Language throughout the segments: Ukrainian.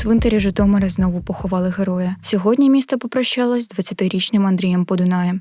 цвинтарі Житомира знову поховали героя. Сьогодні місто попрощалось з 20-річним Андрієм Подунаєм.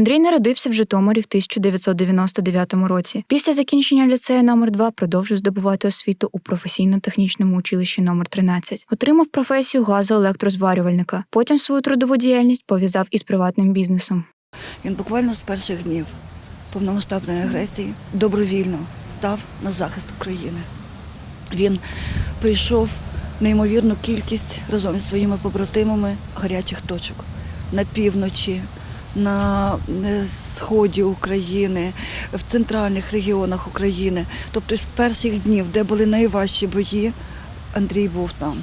Андрій народився в Житомирі в 1999 році. Після закінчення ліцею номер 2 продовжив здобувати освіту у професійно-технічному училищі номер 13 Отримав професію газоелектрозварювальника. Потім свою трудову діяльність пов'язав із приватним бізнесом. Він буквально з перших днів повномасштабної агресії добровільно став на захист України. Він прийшов неймовірну кількість разом із своїми побратимами гарячих точок на півночі, на е, сході України, в центральних регіонах України. Тобто з перших днів, де були найважчі бої, Андрій був там.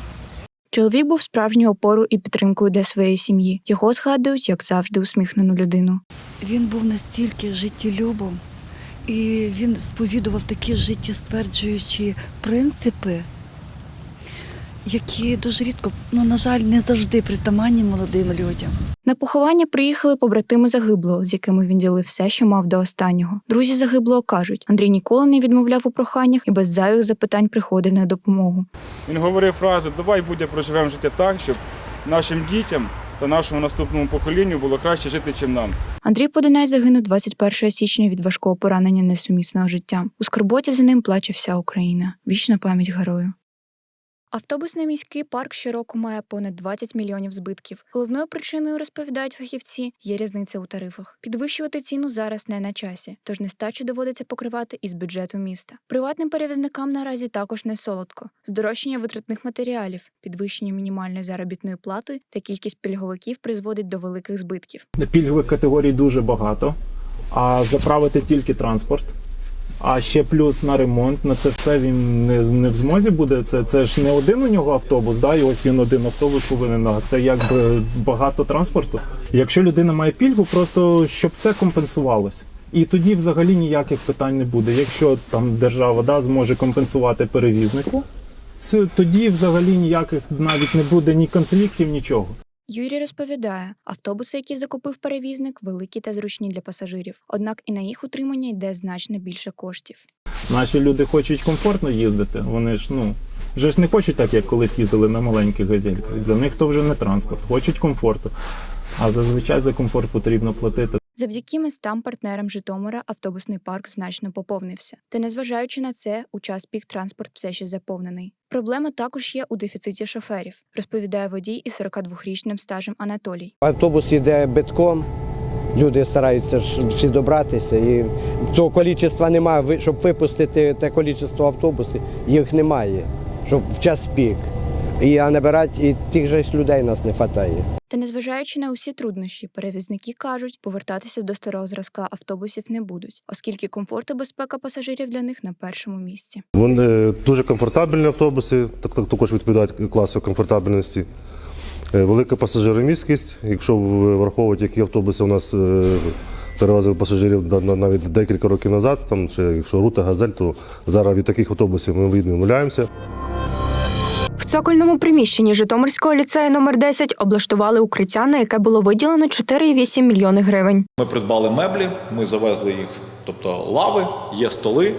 Чоловік був справжньою опорою і підтримкою для своєї сім'ї. Його згадують, як завжди, усміхнену людину. Він був настільки життєлюбом, і він сповідував такі життєстверджуючі принципи, які дуже рідко, ну, на жаль, не завжди притаманні молодим людям. На поховання приїхали побратими загиблого, з якими він ділив все, що мав до останнього. Друзі загиблого кажуть, Андрій ніколи не відмовляв у проханнях і без зайвих запитань приходив на допомогу. Він говорив фразу Давай будь проживемо життя так, щоб нашим дітям та нашому наступному поколінню було краще жити, ніж нам. Андрій Подинай загинув 21 січня від важкого поранення несумісного життя. У скорботі за ним плаче вся Україна. Вічна пам'ять герою. Автобусний міський парк щороку має понад 20 мільйонів збитків. Головною причиною, розповідають фахівці, є різниця у тарифах. Підвищувати ціну зараз не на часі, тож нестачу доводиться покривати із бюджету міста. Приватним перевізникам наразі також не солодко. Здорожчання витратних матеріалів, підвищення мінімальної заробітної плати та кількість пільговиків призводить до великих збитків. Пільгових категорій дуже багато, а заправити тільки транспорт. А ще плюс на ремонт, на це все він не, не в змозі буде. Це, це ж не один у нього автобус, да, і ось він один автобус повинен, а це якби багато транспорту. Якщо людина має пільгу, просто щоб це компенсувалось. І тоді взагалі ніяких питань не буде. Якщо там держава да, зможе компенсувати перевізнику, це, тоді взагалі ніяких навіть не буде ні конфліктів, нічого. Юрій розповідає, автобуси, які закупив перевізник, великі та зручні для пасажирів. Однак і на їх утримання йде значно більше коштів. Наші люди хочуть комфортно їздити. Вони ж ну вже ж не хочуть так, як колись їздили на маленьких газельках. Для них то вже не транспорт, хочуть комфорту. А зазвичай за комфорт потрібно платити. Завдяки містам партнерам Житомира автобусний парк значно поповнився. Та незважаючи на це, у час пік транспорт все ще заповнений. Проблема також є у дефіциті шоферів, розповідає водій із 42-річним стажем Анатолій. Автобус йде битком, люди стараються всі добратися, і цього количества немає. Щоб випустити те количество автобусів, їх немає, щоб в час пік. І а набирати, і тих же ж людей нас не вистачає. Та незважаючи на усі труднощі, перевізники кажуть, повертатися до старого зразка автобусів не будуть, оскільки комфорт і безпека пасажирів для них на першому місці. Вони дуже комфортабельні автобуси, так, так також відповідають класу комфортабельності. Е, Велика пасажиромісткість. Якщо враховувати, які автобуси у нас е, перевозили пасажирів на- на- навіть декілька років назад, там ще якщо рута газель, то зараз від таких автобусів ми відмовляємося. Цокольному приміщенні Житомирського ліцею номер 10 облаштували укриття, на яке було виділено 4,8 мільйони гривень. Ми придбали меблі, ми завезли їх, тобто лави, є столи.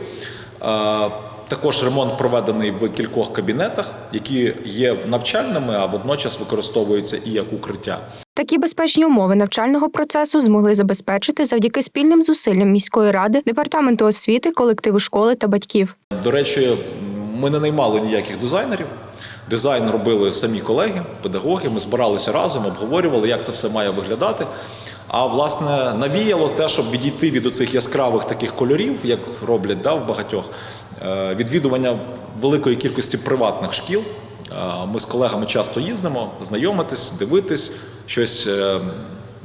Е, Також ремонт проведений в кількох кабінетах, які є навчальними, а водночас використовуються і як укриття. Такі безпечні умови навчального процесу змогли забезпечити завдяки спільним зусиллям міської ради, департаменту освіти, колективу школи та батьків. До речі, ми не наймали ніяких дизайнерів. Дизайн робили самі колеги, педагоги. Ми збиралися разом, обговорювали, як це все має виглядати. А власне навіяло те, щоб відійти від оцих яскравих таких кольорів, як роблять да, в багатьох, е, відвідування великої кількості приватних шкіл. Е, Ми з колегами часто їздимо, знайомитись, дивитись, щось е,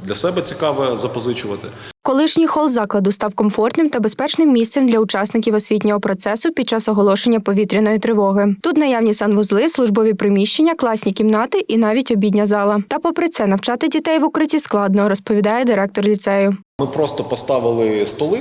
для себе цікаве запозичувати. Колишній хол закладу став комфортним та безпечним місцем для учасників освітнього процесу під час оголошення повітряної тривоги. Тут наявні санвузли, службові приміщення, класні кімнати і навіть обідня зала. Та, попри це, навчати дітей в укритті складно, розповідає директор ліцею. Ми просто поставили столи,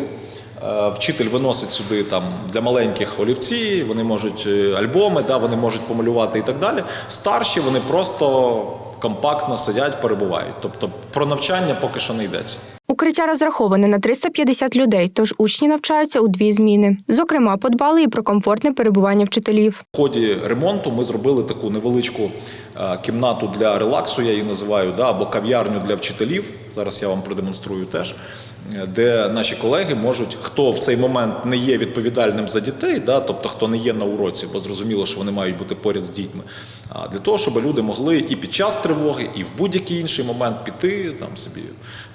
Е, Вчитель виносить сюди там для маленьких олівці, вони можуть е, альбоми, да, вони можуть помалювати і так далі. Старші вони просто компактно сидять, перебувають. Тобто про навчання поки що не йдеться. Укриття розраховане на 350 людей, тож учні навчаються у дві зміни. Зокрема, подбали і про комфортне перебування вчителів. В ході ремонту ми зробили таку невеличку е, кімнату для релаксу, я її називаю, да, або кав'ярню для вчителів. Зараз я вам продемонструю теж. е, Де наші колеги можуть, хто в цей момент не є відповідальним за дітей, да, тобто хто не є на уроці, бо зрозуміло, що вони мають бути поряд з дітьми. Для того, щоб люди могли і під час тривоги, і в будь-який інший момент піти там собі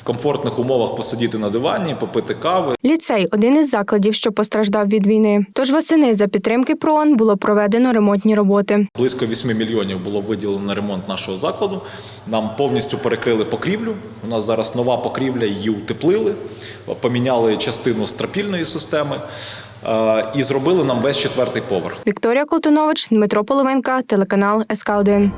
в комфортних умовах посидіти на дивані, попити кави Ліцей один із закладів, що постраждав від війни. Тож восени за підтримки ПРООН було проведено ремонтні роботи. Близько 8 мільйонів було виділено на ремонт нашого закладу. Нам повністю перекрили покрівлю. У нас зараз нова покрівля, її утеплили, поміняли частину стропільної системи і зробили нам весь четвертий поверх. Вікторія Колтунович, Дмитро Половинка, телеканал СК 1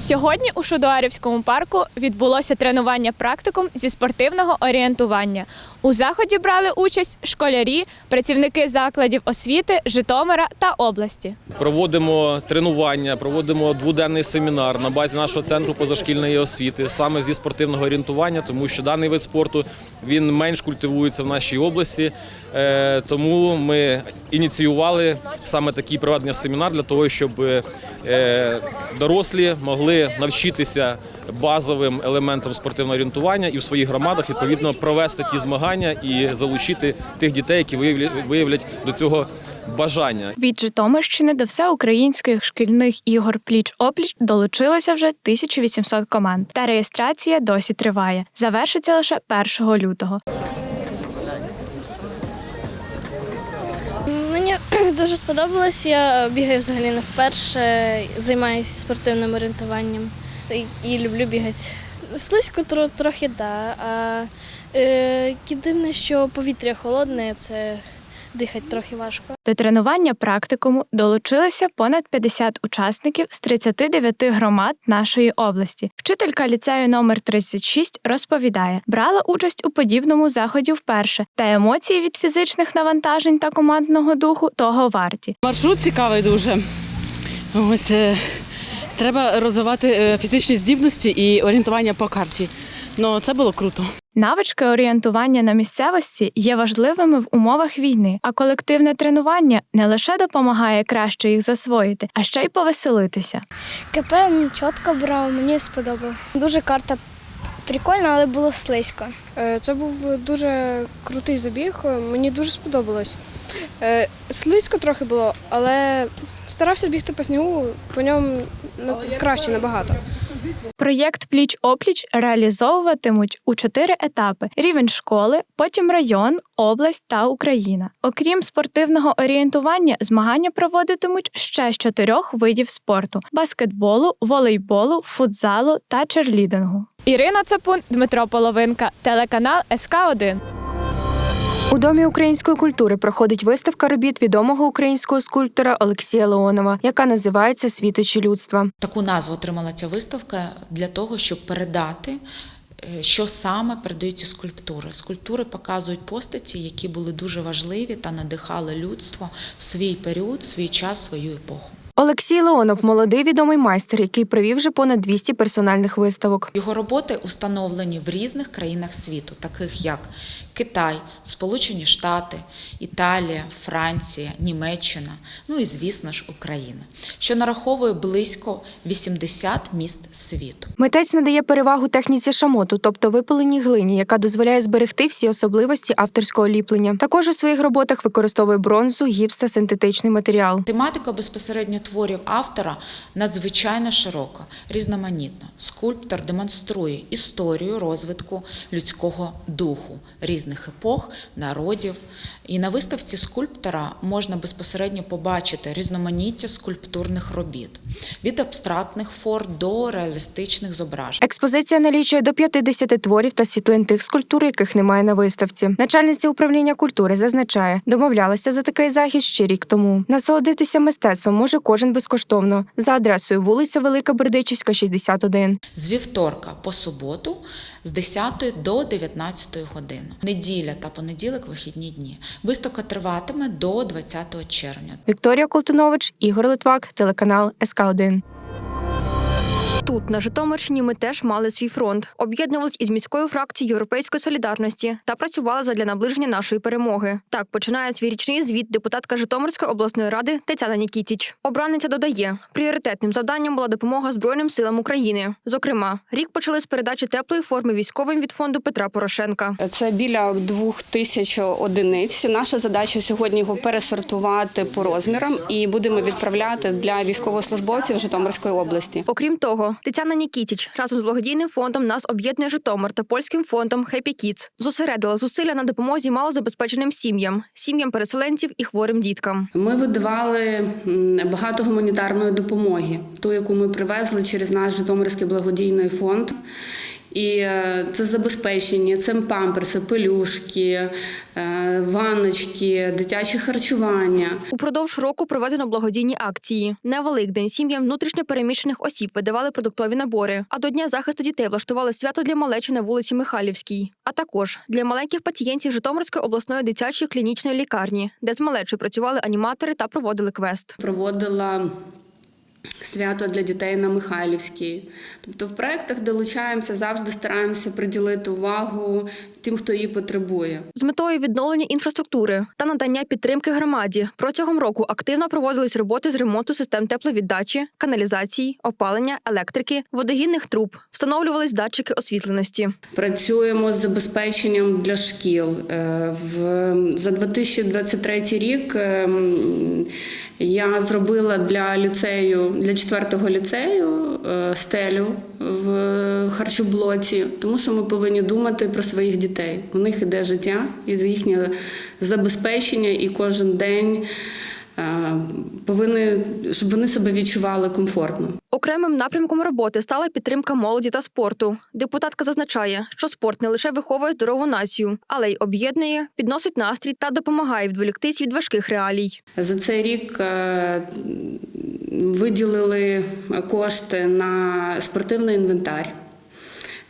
Сьогодні у Шудуарівському парку відбулося тренування практикум зі спортивного орієнтування. У заході брали участь школярі, працівники закладів освіти Житомира та області. Проводимо тренування, проводимо дводенний семінар на базі нашого центру позашкільної освіти саме зі спортивного орієнтування, тому що даний вид спорту він менш культивується в нашій області. Е, Тому ми ініціювали саме такий проведення семінар для того, щоб е, дорослі могли навчитися базовим елементам спортивного орієнтування і в своїх громадах відповідно провести ті змагання і залучити тих дітей, які виявлять- до цього бажання. Від Житомирщини до всеукраїнських шкільних ігор пліч-опліч долучилося вже 1800 команд. Та реєстрація досі триває. Завершиться лише 1 лютого. Дуже сподобалось. Я бігаю взагалі не вперше, займаюся спортивним орієнтуванням і, люблю бігати. Слизько тро, трохи да. А е, єдине, що повітря холодне, це дихати трохи важко. До тренування практикуму долучилося понад 50 учасників з 39 громад нашої області. Вчителька ліцею номер 36 розповідає, брала участь у подібному заході вперше, та емоції від фізичних навантажень та командного духу того варті. Маршрут цікавий дуже. Ось е, треба розвивати е, фізичні здібності і орієнтування по карті. Ну це було круто. Навички орієнтування на місцевості є важливими в умовах війни, а колективне тренування не лише допомагає краще їх засвоїти, а ще й повеселитися. КП чітко брав, мені сподобалось. Дуже карта прикольна, але було слизько. Е, Це був дуже крутий забіг. Мені дуже сподобалось. Е, Слизько трохи було, але старався бігти по снігу, по ньому краще набагато. Проєкт Пліч опліч реалізовуватимуть у чотири етапи: рівень школи, потім район, область та Україна. Окрім спортивного орієнтування, змагання проводитимуть ще з чотирьох видів спорту: баскетболу, волейболу, футзалу та черлідингу. Ірина Цапун, Дмитро Половинка, телеканал СК 1 У домі української культури проходить виставка робіт відомого українського скульптора Олексія Леонова, яка називається Світочі людства. Таку назву отримала ця виставка для того, щоб передати, е, що саме передають ці скульптури. Скульптури показують постаті, які були дуже важливі та надихали людство в свій період, в свій час, свою епоху. Олексій Леонов молодий відомий майстер, який провів вже понад 200 персональних виставок. Його роботи установлені в різних країнах світу, таких як Китай, Сполучені Штати, Італія, Франція, Німеччина, ну і звісно ж Україна, що нараховує близько 80 міст світу. Митець надає перевагу техніці шамоту, тобто випаленій глині, яка дозволяє зберегти всі особливості авторського ліплення. Також у своїх роботах використовує бронзу, гіпс та синтетичний матеріал. Тематика безпосередньо творів автора надзвичайно широка, різноманітна. Скульптор демонструє історію розвитку людського духу різних епох, народів. І на виставці скульптора можна безпосередньо побачити різноманіття скульптурних робіт від абстрактних форм до реалістичних зображень. Експозиція налічує до 50 творів та світлин тих скульптур, яких немає на виставці. Начальниця управління культури зазначає, домовлялася за такий захід ще рік тому. Насолодитися мистецтвом може кожен безкоштовно за адресою вулиця Велика Бердичівська, 61. З вівторка по суботу з 10 до 19 години. Неділя та понеділок вихідні дні. Виставка триватиме до 20 червня. Вікторія Колтунович, Ігор Литвак, телеканал СК 1 Тут, на Житомирщині, ми теж мали свій фронт, об'єднувались із міською фракцією Європейської солідарності та працювали задля наближення нашої перемоги. Так починає свій річний звіт депутатка Житомирської обласної ради Тетяна Нікітіч. Обраниця додає, пріоритетним завданням була допомога Збройним силам України. Зокрема, рік почали з передачі теплої форми військовим від фонду Петра Порошенка. Це біля двох тисяч одиниць. Наша задача сьогодні його пересортувати по розмірам і будемо відправляти для військовослужбовців Житомирської області. Окрім того, Тетяна Нікітіч разом з благодійним фондом нас об'єднує Житомир та польським фондом Happy Kids зосередила зусилля на допомозі малозабезпеченим сім'ям, сім'ям переселенців і хворим діткам. Ми видавали багато гуманітарної допомоги, ту, яку ми привезли через наш Житомирський благодійний фонд. І е, це забезпечення, це памперси, пелюшки, е, ванночки, дитяче харчування. Упродовж року проведено благодійні акції. На Великдень сім'ям внутрішньо переміщених осіб видавали продуктові набори. А до Дня захисту дітей влаштували свято для малечі на вулиці Михайлівській. А також для маленьких пацієнтів Житомирської обласної дитячої клінічної лікарні, де з малечою працювали аніматори та проводили квест. Проводила свято для дітей на Михайлівській. Тобто в проєктах долучаємося, завжди стараємося приділити увагу тим, хто її потребує. З метою відновлення інфраструктури та надання підтримки громаді протягом року активно проводились роботи з ремонту систем тепловіддачі, каналізації, опалення, електрики, водогінних труб, встановлювались датчики освітленості. Працюємо з забезпеченням для шкіл. Е, В за 2023 рік е, м, я зробила для ліцею для четвертого ліцею е, стелю в харчоблоці, тому що ми повинні думати про своїх дітей. У них іде життя і їхнє забезпечення, і кожен день е, повинні, щоб вони себе відчували комфортно. Окремим напрямком роботи стала підтримка молоді та спорту. Депутатка зазначає, що спорт не лише виховує здорову націю, але й об'єднує, підносить настрій та допомагає відволіктись від важких реалій. За цей рік е, виділили кошти на спортивний інвентар.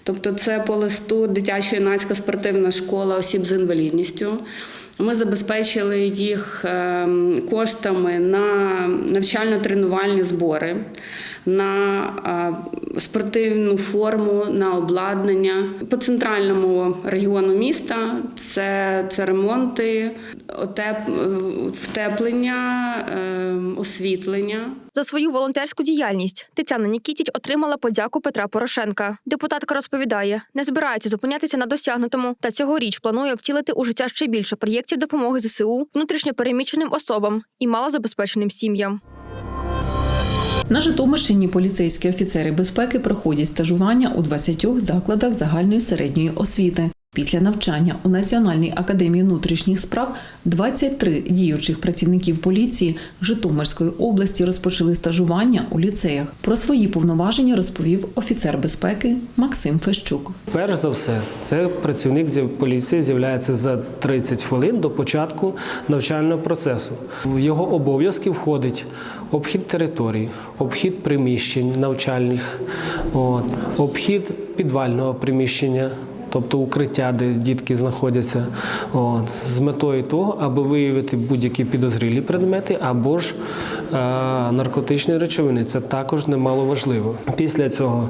Тобто це по листу дитяча юнацька спортивна школа осіб з інвалідністю. Ми забезпечили їх е, коштами на навчально-тренувальні збори, на спортивну форму, на обладнання. По центральному регіону міста це, це ремонти, отеп, втеплення, е, освітлення. За свою волонтерську діяльність Тетяна Нікітіч отримала подяку Петра Порошенка. Депутатка розповідає, не збирається зупинятися на досягнутому та цьогоріч планує втілити у життя ще більше проєктів допомоги ЗСУ внутрішньо переміщеним особам і малозабезпеченим сім'ям. На Житомирщині поліцейські офіцери безпеки проходять стажування у 20 закладах загальної середньої освіти. Після навчання у Національній академії внутрішніх справ 23 діючих працівників поліції Житомирської області розпочали стажування у ліцеях. Про свої повноваження розповів офіцер безпеки Максим Фещук. Перш за все, це працівник поліції з'являється за 30 хвилин до початку навчального процесу. В його обов'язки входить обхід територій, обхід приміщень навчальних, обхід підвального приміщення. Тобто укриття, де дітки знаходяться, от, з метою того, аби виявити будь-які підозрілі предмети або ж е, наркотичні речовини. Це також немало важливо. Після цього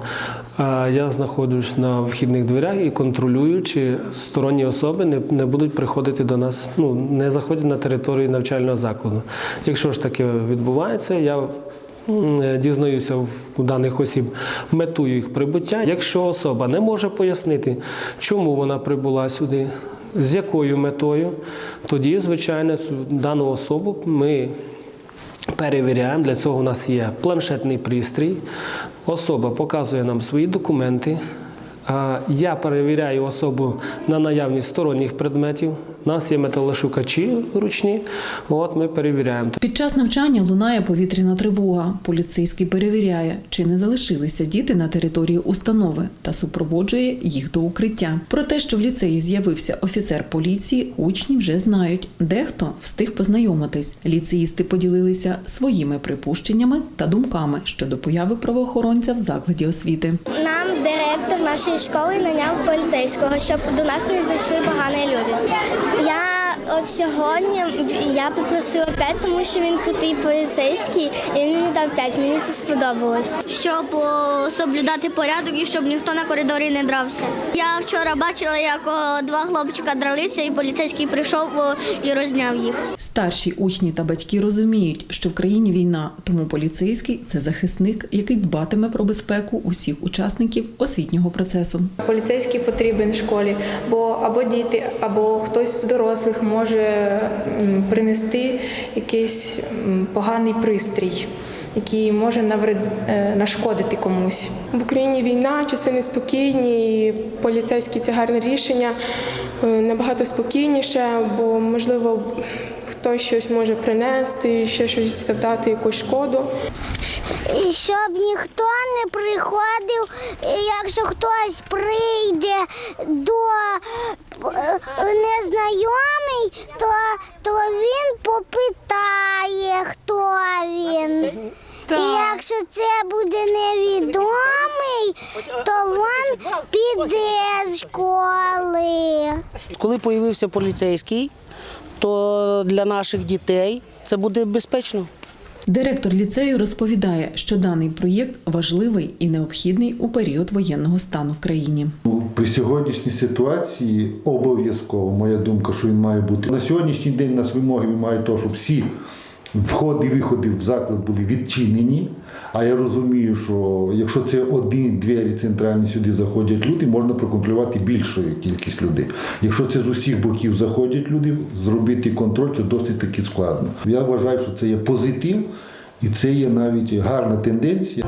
е, я знаходжусь на вхідних дверях і контролюю, чи сторонні особи не, не будуть приходити до нас, ну не заходять на територію навчального закладу. Якщо ж таке відбувається, я дізнаюся в- у даних осіб мету їх прибуття. Якщо особа не може пояснити, чому вона прибула сюди, з якою метою, тоді, звичайно, цю дану особу ми перевіряємо. Для цього у нас є планшетний пристрій. Особа показує нам свої документи. Я перевіряю особу на наявність сторонніх предметів. У нас є металошукачі ручні. От ми перевіряємо. Під час навчання лунає повітряна тривога. Поліцейський перевіряє, чи не залишилися діти на території установи та супроводжує їх до укриття. Про те, що в ліцеї з'явився офіцер поліції, учні вже знають. Дехто встиг познайомитись. Ліцеїсти поділилися своїми припущеннями та думками щодо появи правоохоронця в закладі освіти. Нам директор нашої школи наняв поліцейського, щоб до нас не зайшли погані люди. От сьогодні я попросила 5, тому що він крутий поліцейський, і він мені дав 5, мені це сподобалось. Щоб соблюдати порядок і щоб ніхто на коридорі не дрався. Я вчора бачила, як о, два хлопчика дралися, і поліцейський прийшов о, і розняв їх. Старші учні та батьки розуміють, що в країні війна, тому поліцейський це захисник, який дбатиме про безпеку усіх учасників освітнього процесу. Поліцейський потрібен в школі, бо або діти, або хтось з дорослих може м, принести якийсь поганий пристрій, який може навред... е, нашкодити комусь. В Україні війна, часи неспокійні, і поліцейські це гарне рішення, е, набагато спокійніше, бо можливо хтось щось може принести, ще щось завдати якусь шкоду. І щоб ніхто не приходив, якщо хтось прийде до е, незнайомий, то, то він попитає, хто він. І якщо це буде невідомий, то він піде з школи. Коли появився поліцейський, то для наших дітей це буде безпечно. Директор ліцею розповідає, що даний проєкт важливий і необхідний у період воєнного стану в країні. При сьогоднішній ситуації обов'язково моя думка, що він має бути на сьогоднішній день. Нас вимоги мають того, щоб всі входи і виходи в заклад були відчинені. А я розумію, що якщо це один-двері центральні сюди заходять люди, можна проконтролювати більшу кількість людей. Якщо це з усіх боків заходять люди, зробити контроль це досить таки складно. Я вважаю, що це є позитив і це є навіть гарна тенденція.